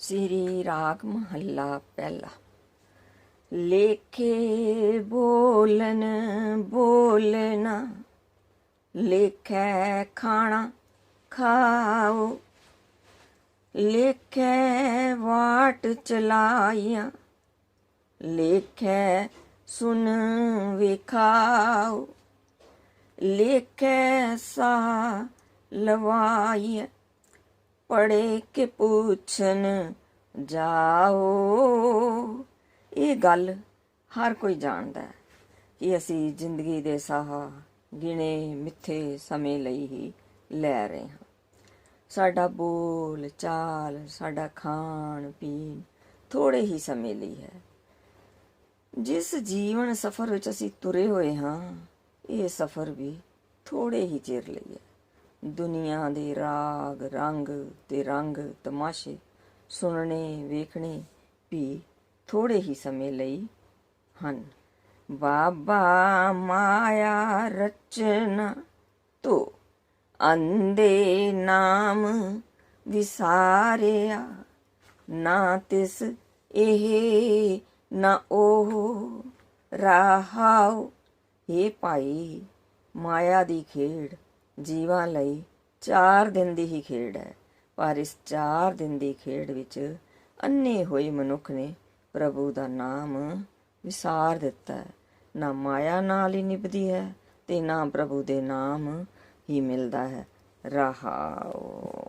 ਸ੍ਰੀ ਰਾਗ ਮਹੱਲਾ ਪਹਿਲਾ। ਲੇਖੇ ਬੋਲਨ ਬੋਲਣਾ ਲੇਖੈ ਖਾਣਾ ਖਾਓ, ਲੇਖੈ ਵਾਟ ਚਲਾਈਆਂ, ਲੇਖੈ ਸੁਨ ਵਿਖਾਓ, ਲੇਖੈ ਸਾ ਲਵਾਈਆਂ। ਪੜੇ ਕੇ ਪੁੱਛਣ ਜਾਓ। ਇਹ ਗੱਲ ਹਰ ਕੋਈ ਜਾਣਦਾ ਹੈ ਕਿ ਅਸੀਂ ਜ਼ਿੰਦਗੀ ਦੇ ਸਾਹ ਗਿਣੇ ਮਿੱਥੇ ਸਮੇਂ ਲਈ ਹੀ ਲੈ ਰਹੇ ਹਾਂ। ਸਾਡਾ ਬੋਲ ਚਾਲ, ਸਾਡਾ ਖਾਣ ਪੀਣ ਥੋੜੇ ਹੀ ਸਮੇਂ ਲਈ ਹੈ। ਜਿਸ ਜੀਵਨ ਸਫਰ ਵਿੱਚ ਅਸੀਂ ਤੁਰੇ ਹੋਏ ਹਾਂ, ਇਹ ਸਫਰ ਵੀ ਥੋੜੇ ਹੀ ਚਿਰ ਲਈ ਹੈ। ਦੁਨੀਆ ਦੇ ਰਾਗ, ਰੰਗ ਤੇ ਰੰਗ ਤਮਾਸ਼ੇ ਸੁਣਨੇ, ਵੇਖਣੇ ਵੀ ਥੋੜੇ ਹੀ ਸਮੇਂ ਲਈ ਹਨ। ਬਾਬਾ ਮਾਇਆ ਰਚਨਾ ਤੋ ਅੰਦੇ ਨਾਮ ਵਿਸਾਰਿਆ, ਨਾ ਤਿਸ ਇਹ ਨਾ ਉਹ ਰਹਾਉ। ਇਹ ਭਾਈ, ਮਾਇਆ ਦੀ ਖੇਡ ਜੀਵਾਂ ਲਈ 4 ਦਿਨ ਦੀ ਹੀ ਖੇਡ ਹੈ। ਪਰ ਇਸ 4 ਦਿਨ ਦੀ ਖੇਡ ਵਿੱਚ ਅੰਨੇ ਹੋਏ ਮਨੁੱਖ ਨੇ ਪ੍ਰਭੂ ਦਾ ਨਾਮ ਵਿਸਾਰ ਦਿੱਤਾ ਹੈ। ਨਾ ਮਾਇਆ ਨਾਲ ਹੀ ਨਿਭਦੀ ਹੈ ਤੇ ਨਾ ਪ੍ਰਭੂ ਦੇ ਨਾਮ ਹੀ ਮਿਲਦਾ ਹੈ। ਰਹਾਉ